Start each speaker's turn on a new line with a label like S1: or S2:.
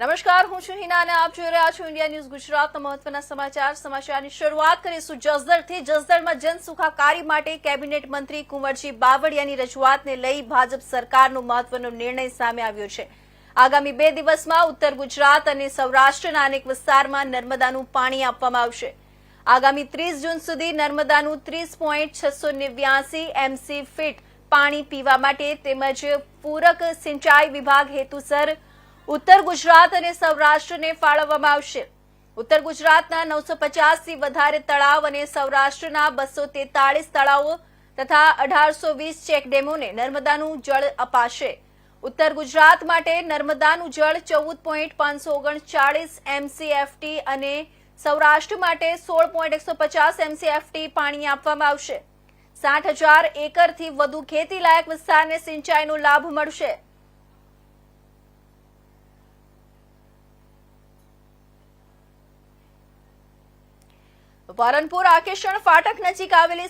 S1: નમસ્કાર, હું છું હિના અને આપ જોઈ રહ્યા છો ઇન્ડિયા ન્યૂઝ ગુજરાતના મહત્વના સમાચાર. સમાચારની શરૂઆત કરીશું જસદણથી? જસદણમાં જનસુખાકારી માટે કેબિનેટ મંત્રી કુંવરજી બાવળિયાની રજૂઆતને લઈ ભાજપ સરકારનો મહત્વનો નિર્ણય સામે આવ્યો છે. આગામી બે દિવસમાં ઉત્તર ગુજરાત અને સૌરાષ્ટ્રના અનેક વિસ્તારમાં નર્મદાનું પાણી આપવામાં આવશે. આગામી ત્રીસ જૂન સુધી નર્મદાનું ત્રીસ પોઈન્ટ છસો નેવ્યાસી એમસી ફીટ પાણી પીવા માટે તેમજ પૂરક સિંચાઈ વિભાગ હેતુસર ઉત્તર ગુજરાત અને સૌરાષ્ટ્રને ફાળવવામાં આવશે. ઉત્તર ગુજરાતના નવસો પચાસથી વધારે તળાવ અને સૌરાષ્ટ્રના બસો તેતાળીસ તળાવો તથા અઢારસો વીસ ચેકડેમોને નર્મદાનું જળ અપાશે. ઉત્તર ગુજરાત માટે નર્મદાનું જળ ચૌદ પોઈન્ટ પાંચસો ઓગણચાળીસ એમસીએફટી અને સૌરાષ્ટ્ર માટે સોળ પોઈન્ટ એકસો પચાસ એમસીએફટી પાણી આપવામાં આવશે. સાઠ હજાર એકરથી વધુ ખેતીલાયક વિસ્તારને સિંચાઈનો લાભ મળશે. પાલનપુર આકેશણ ફાટક નજીક આવેલી